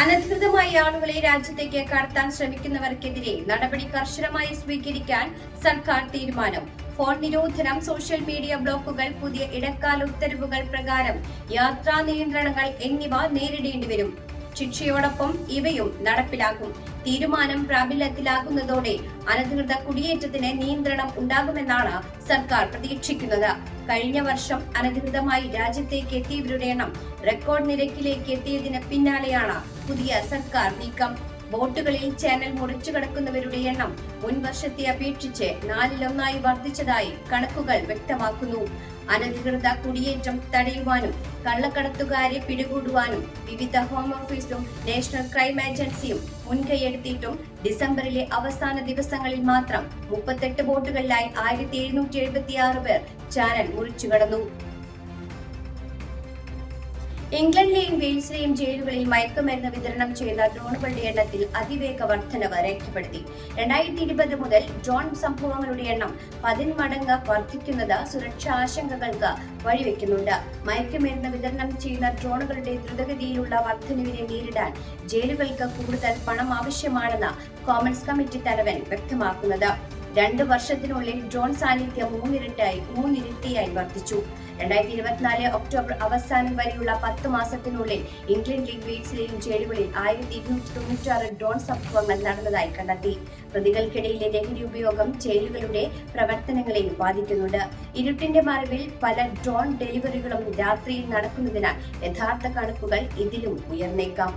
അനധികൃതമായി ആളുകളെ രാജ്യത്തേക്ക് കടത്താൻ ശ്രമിക്കുന്നവർക്കെതിരെ നടപടി കർശനമായി സ്വീകരിക്കാൻ സർക്കാർ തീരുമാനം. ഫോൺ നിരോധനം സോഷ്യൽ മീഡിയ ബ്ലോക്കുകൾ പുതിയ ഇടക്കാല ഉത്തരവുകൾ പ്രകാരം യാത്രാ നിയന്ത്രണങ്ങൾ എന്നിവ നേരിടേണ്ടി വരും. ശിക്ഷയോടൊപ്പം ഇവയും നടപ്പിലാക്കും. തീരുമാനം പ്രാബല്യത്തിലാകുന്നതോടെ അനധികൃത കുടിയേറ്റത്തിന് നിയന്ത്രണം ഉണ്ടാകുമെന്നാണ് സർക്കാർ പ്രതീക്ഷിക്കുന്നത്. കഴിഞ്ഞ വർഷം അനധികൃതമായി രാജ്യത്തേക്ക് എത്തിയവരുടെ എണ്ണം റെക്കോർഡ് നിരക്കിലേക്ക് എത്തിയതിന് പിന്നാലെയാണ് പുതിയ സർക്കാർ നീക്കം. ബോട്ടുകളിൽ ചാനൽ മുറിച്ചു കടക്കുന്നവരുടെ എണ്ണം മുൻ വർഷത്തെ അപേക്ഷിച്ച് നാലിലൊന്നായി വർദ്ധിച്ചതായി കണക്കുകൾ വ്യക്തമാക്കുന്നു. അനധികൃത കുടിയേറ്റം തടയുവാനും കള്ളക്കടത്തുകാരെ പിടികൂടുവാനും വിവിധ ഹോം ഓഫീസും നാഷണൽ ക്രൈം ഏജൻസിയും മുൻകൈയെടുത്തിട്ടും ഡിസംബറിലെ അവസാന ദിവസങ്ങളിൽ മാത്രം മുപ്പത്തെട്ട് ബോട്ടുകളിലായി ആയിരത്തി എഴുന്നൂറ്റി എഴുപത്തി ആറ് പേർ ചാനൽ മുറിച്ചു കടന്നു. ഇംഗ്ലണ്ടിലെയും വെയിൽസിലെയും ജയിലുകളിൽ മയക്കുമരുന്ന് വിതരണം ചെയ്ത ഡ്രോണുകളുടെ എണ്ണത്തിൽ അതിവേഗ വർധനവ് രേഖപ്പെടുത്തി. രണ്ടായിരത്തി ഇരുപത് മുതൽ ഡ്രോൺ സംഭവങ്ങളുടെ എണ്ണം പതിന്മടങ്ങ് വർദ്ധിക്കുന്നത് സുരക്ഷാ ആശങ്കകൾക്ക് വഴിവെക്കുന്നുണ്ട്. മയക്കുമരുന്ന് വിതരണം ചെയ്യുന്ന ഡ്രോണുകളുടെ ദ്രുതഗതിയിലുള്ള വർധനവിനെ നേരിടാൻ ജയിലുകൾക്ക് കൂടുതൽ പണം ആവശ്യമാണെന്ന് കോമൺസ് കമ്മിറ്റി തലവൻ വ്യക്തമാക്കുന്നത്. രണ്ട് വർഷത്തിനുള്ളിൽ ഡ്രോൺ സാന്നിധ്യം മൂന്നിരട്ടായി മൂന്നിരട്ടിയായി വർദ്ധിച്ചു. രണ്ടായിരത്തി ഇരുപത്തിനാല് ഒക്ടോബർ അവസാനം വരെയുള്ള പത്ത് മാസത്തിനുള്ളിൽ ഇംഗ്ലണ്ടിലെയും വെയിൽസിലെയും ജയിലുകളിൽ ആയിരത്തി ഇരുന്നൂറ്റി തൊണ്ണൂറ്റാറ് ഡ്രോൺ സംഭവങ്ങൾ നടന്നതായി കണ്ടെത്തി. പ്രതികൾക്കിടയിലെ ലഹരി ഉപയോഗം ജയിലുകളുടെ പ്രവർത്തനങ്ങളെയും ബാധിക്കുന്നുണ്ട്. ഇരുട്ടിന്റെ മറവിൽ പല ഡ്രോൺ ഡെലിവറികളും രാത്രിയിൽ നടക്കുന്നതിനാൽ യഥാർത്ഥ കണക്കുകൾ ഇതിലും ഉയർന്നേക്കാം.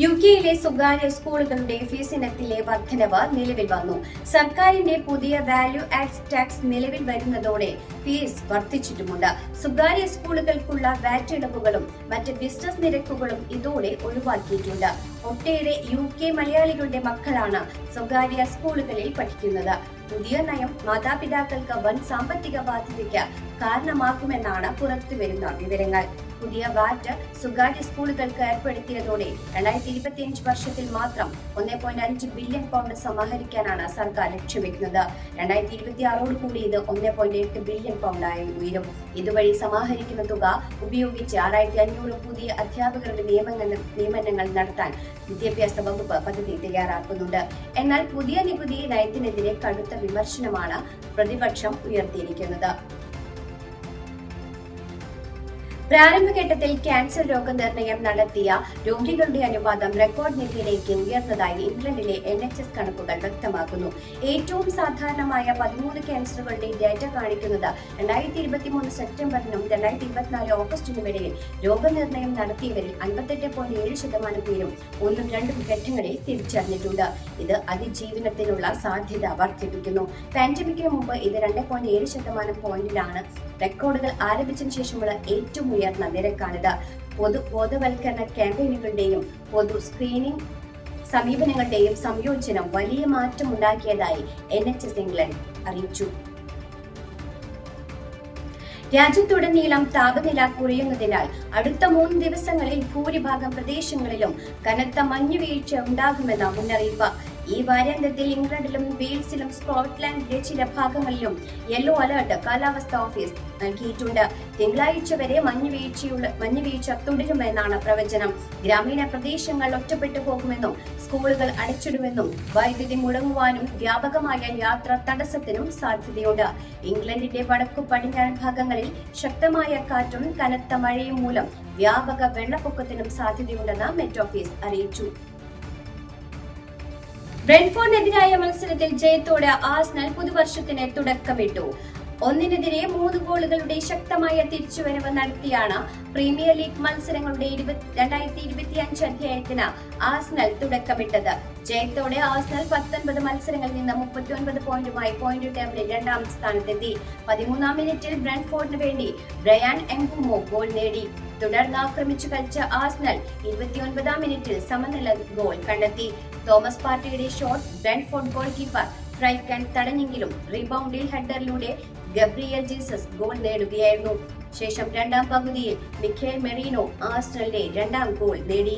യു കെയിലെ സ്വകാര്യ സ്കൂളുകളുടെ ഫീസ് ഇനത്തിലെ വർധനവ് നിലവിൽ വന്നു. സർക്കാരിന്റെ പുതിയ വാല്യൂ ആഡ് ടാക്സ് നിലവിൽ വരുന്നതോടെ ഫീസ് വർദ്ധിച്ചിട്ടുമുണ്ട്. സ്വകാര്യ സ്കൂളുകൾക്കുള്ള വാറ്റ് ഇളവുകളും മറ്റ് ബിസിനസ് നിരക്കുകളും ഇതോടെ ഒഴിവാക്കിയിട്ടുണ്ട്. ഒട്ടേറെ യു കെ മലയാളികളുടെ മക്കളാണ് സ്വകാര്യ സ്കൂളുകളിൽ പഠിക്കുന്നത്. പുതിയ നയം മാതാപിതാക്കൾക്ക് വൻ സാമ്പത്തിക ബാധ്യതയ്ക്ക് കാരണമാക്കുമെന്നാണ് പുറത്തുവരുന്ന വിവരങ്ങൾ. പുതിയ വാറ്റ് സ്വകാര്യ സ്കൂളുകൾക്ക് ഏർപ്പെടുത്തിയതോടെ രണ്ടായിരത്തി ഇരുപത്തിയഞ്ച് വർഷത്തിൽ മാത്രം ഒന്നേ പോയിന്റ് അഞ്ച് ബില്യൺ പൗണ്ട് സമാഹരിക്കാനാണ് സർക്കാർ ലക്ഷ്യമിടുന്നത് രണ്ടായിരത്തി ഇരുപത്തി ആറോട് കൂടി ഇത് ഒന്നേ പോയിന്റ് എട്ട് ബില്യൺ പൗണ്ടായി ഉയരും. ഇതുവഴി സമാഹരിക്കുന്ന തുക ഉപയോഗിച്ച് ആറായിരത്തി അഞ്ഞൂറ് പുതിയ അധ്യാപകരുടെ നിയമനങ്ങൾ നടത്താൻ വിദ്യാഭ്യാസ വകുപ്പ് പദ്ധതി തയ്യാറാക്കുന്നുണ്ട്. എന്നാൽ പുതിയ നികുതി നയത്തിനെതിരെ കടുത്ത വിമർശനമാണ് പ്രതിപക്ഷം ഉയർത്തിയിരിക്കുന്നത്. പ്രാരംഭഘട്ടത്തിൽ ക്യാൻസർ രോഗനിർണയം നടത്തിയ രോഗികളുടെ അനുപാതം റെക്കോർഡ് നിലയിലേക്ക് ഉയർന്നതായി ഇംഗ്ലണ്ടിലെ എൻ എച്ച് എസ് കണക്കുകൾ വ്യക്തമാക്കുന്നു. ഏറ്റവും സാധാരണമായ പതിമൂന്ന് ക്യാൻസറുകളുടെ ഡാറ്റ കാണിക്കുന്നത് രണ്ടായിരത്തി ഇരുപത്തിമൂന്ന് സെപ്റ്റംബറിനും രണ്ടായിരത്തി ഇരുപത്തിനാല് ഓഗസ്റ്റിനും ഇടയിൽ രോഗനിർണയം നടത്തിയവരിൽ അൻപത്തെട്ട് പോയിന്റ് ഏഴ് ശതമാനം പേരും ഒന്നും രണ്ടും ഘട്ടങ്ങളിൽ തിരിച്ചറിഞ്ഞിട്ടുണ്ട്. ഇത് അതിജീവനത്തിനുള്ള സാധ്യത വർദ്ധിപ്പിക്കുന്നു. പാൻഡമിക്കിന് മുമ്പ് ഇത് രണ്ട് പോയിന്റ് ഏഴ് ശതമാനം പോയിന്റിലാണ് റെക്കോർഡുകൾ ആരംഭിച്ചതിന് ശേഷമുള്ള ഏറ്റവും ഉയർന്ന നിരക്കാണിത്. പൊതു ബോധവൽക്കരണ ക്യാമ്പയിനുകളുടെയും പൊതു സ്ക്രീനിംഗ് സമീപനങ്ങളുടെയും സംയോജനം വലിയ മാറ്റം ഉണ്ടാക്കിയതായി എൻ എച്ച് എസ് ഇംഗ്ലണ്ട് അറിയിച്ചു. രാജ്യത്തുടനീളം താപനില കുറയുന്നതിനാൽ അടുത്ത മൂന്ന് ദിവസങ്ങളിൽ ഭൂരിഭാഗം പ്രദേശങ്ങളിലും കനത്ത മഞ്ഞുവീഴ്ച ഉണ്ടാകുമെന്ന മുന്നറിയിപ്പ് ഈ വാരാന്ത്യത്തിൽ ഇംഗ്ലണ്ടിലും വെയിൽസിലും സ്കോട്ട്ലാൻഡിലെ ചില ഭാഗങ്ങളിലും യെല്ലോ അലർട്ട് കാലാവസ്ഥ ഓഫീസ് നൽകിയിട്ടുണ്ട്. തിങ്കളാഴ്ച വരെ മഞ്ഞുവീഴ്ചയുള്ള മഞ്ഞുവീഴ്ച തുടരുമെന്നാണ് പ്രവചനം. ഗ്രാമീണ പ്രദേശങ്ങൾ ഒറ്റപ്പെട്ടു പോകുമെന്നും സ്കൂളുകൾ അടച്ചിടുമെന്നും വൈദ്യുതി മുടങ്ങുവാനും വ്യാപകമായ യാത്ര തടസ്സത്തിനും സാധ്യതയുണ്ട്. ഇംഗ്ലണ്ടിന്റെ വടക്കു പടിഞ്ഞാറൻ ഭാഗങ്ങളിൽ ശക്തമായ കാറ്റും കനത്ത മഴയും മൂലം വ്യാപക വെള്ളപ്പൊക്കത്തിനും സാധ്യതയുണ്ടെന്ന് മെറ്റ് ഓഫീസ് അറിയിച്ചു. ബ്രെൻഫോർഡിനെതിരായ മത്സരത്തിൽ ജയത്തോടെ ആസ്നൽ പുതുവർഷത്തിന് തുടക്കമിട്ടു. ഒന്നിനെതിരെ മൂന്ന് ഗോളുകളുടെ ശക്തമായ തിരിച്ചുവരവ് നടത്തിയാണ് പ്രീമിയർ ലീഗ് മത്സരങ്ങളുടെ രണ്ടായിരത്തി ഇരുപത്തി അഞ്ച് അധ്യായത്തിന് ആസ്നൽ തുടക്കമിട്ടത്. ജയത്തോടെ ആസ്നൽ പത്തൊൻപത് മത്സരങ്ങളിൽ നിന്ന് മുപ്പത്തി ഒൻപത് പോയിന്റുമായി പോയിന്റ് ടേബിളിൽ രണ്ടാം സ്ഥാനത്തെത്തി. പതിമൂന്നാം മിനിറ്റിൽ ബ്രൻഫോർഡിന് വേണ്ടി ബ്രയാൻ എംബുമോ ഗോൾ നേടി. തുടർന്ന് ആക്രമിച്ചു കളിച്ച ആസ്നൽ ഇരുപത്തിയൊൻപതാം മിനിറ്റിൽ സമനില ഗോൾ കണ്ടെത്തി. തോമസ് പാർട്ടിയുടെ shot Brentford goal keeper Flekken തടഞ്ഞെങ്കിലും റീബൗണ്ടിൽ ഹെഡറിലൂടെ ഗബ്രിയൽ ജീസസ് ഗോൾ നേടുകയായിരുന്നു. ശേഷം രണ്ടാം പകുതിയിൽ മിഖേൽ മെറീനോ ആസ്ട്രലിന്റെ രണ്ടാം ഗോൾ നേടി.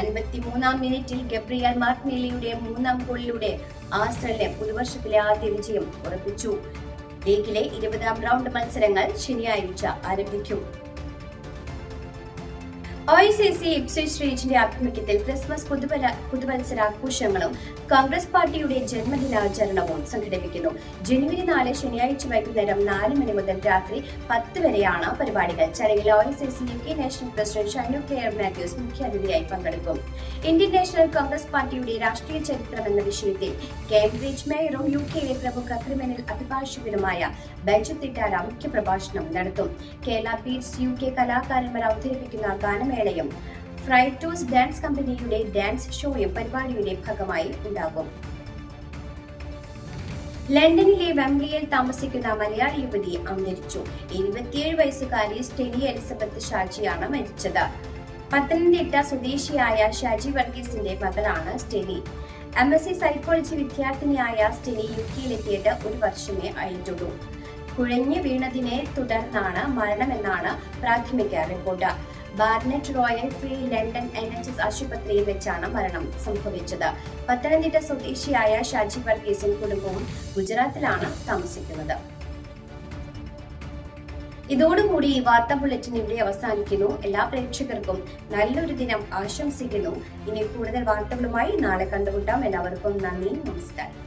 അൻപത്തിമൂന്നാം മിനിറ്റിൽ ഗബ്രിയൽ മാർട്ടിനെലിയുടെ മൂന്നാം ഗോളിലൂടെ ആസ്ട്രലിലെ പുതുവർഷത്തിലെ ആദ്യ വിജയം ഉറപ്പിച്ചു. ലീഗിലെ ഇരുപതാം റൗണ്ട് മത്സരങ്ങൾ ശനിയാഴ്ച ആരംഭിക്കും. ഒ ആഭിമുഖ്യത്തിൽ ക്രിസ്മസ് പുതുവല പുതുവത്സരാഘോഷങ്ങളും കോൺഗ്രസ് പാർട്ടിയുടെ ജന്മദിനാചരണവും സംഘടിപ്പിക്കുന്നു. ജനുവരി നാല് ശനിയാഴ്ച വൈകുന്നേരം നാല് മണി മുതൽ രാത്രി പത്ത് വരെയാണ് പരിപാടികൾ. ചടങ്ങിൽ O C C U K national president Shinu K. R. Mathews മുഖ്യാതിഥിയായി പങ്കെടുക്കും. ഇന്ത്യൻ നാഷണൽ കോൺഗ്രസ് പാർട്ടിയുടെ രാഷ്ട്രീയ ചരിത്രം എന്ന വിഷയത്തിൽ കേംബ്രിഡ്ജ് മേയറും യു കെയിലെ പ്രമുഖ ക്രിമിനൽ അഭിഭാഷകനുമായ ബെഞ്ചു തിട്ടാര മുഖ്യപ്രഭാഷണം നടത്തും. കേരള ബീറ്റ്സ് യു കെ കലാകാരന്മാർ അവതരിപ്പിക്കുന്ന ഗാനമേളയും ഫ്രൈറ്റോസ് ഡാൻസ് കമ്പനിയുടെ ഡാൻസ് ഷോയും പരിപാടിയുടെ ഭാഗമായി ഉണ്ടാകും. ലണ്ടനിലെ വെംബ്ലിയിൽ താമസിക്കുന്ന മലയാളി യുവതി അന്തരിച്ചു. ഇരുപത്തിയേഴ് വയസ്സുകാരി സ്റ്റെനി എലിസബത്ത് ഷാജിയാണ് മരിച്ചത്. പത്തനംതിട്ട സ്വദേശിയായ ഷാജി വർഗീസിന്റെ മകളാണ് Steny. M S C psychology വിദ്യാർത്ഥിനിയായ Steny U കെയിലെത്തിയിട്ട് ഒരു വർഷമേ ആയിട്ടുള്ളൂ. കുഴഞ്ഞു വീണതിനെ തുടർന്നാണ് മരണമെന്നാണ് പ്രാഥമിക report. Barnet Royal Free London N H S ആശുപത്രിയിൽ വെച്ചാണ് മരണം സംഭവിച്ചത്. പത്തനംതിട്ട സ്വദേശിയായ ഷാജി വർഗീസും കുടുംബവും ഗുജറാത്തിലാണ് താമസിക്കുന്നത്. ഇതോടുകൂടി ഈ വാർത്താ ബുള്ളറ്റിൻ ഇവിടെ അവസാനിക്കുന്നു. എല്ലാ പ്രേക്ഷകർക്കും നല്ലൊരു ദിനം ആശംസിക്കുന്നു. ഇനി കൂടുതൽ വാർത്തകളുമായി നാളെ കണ്ടുമുട്ടാം. എല്ലാവർക്കും നന്ദി നമസ്കാരം.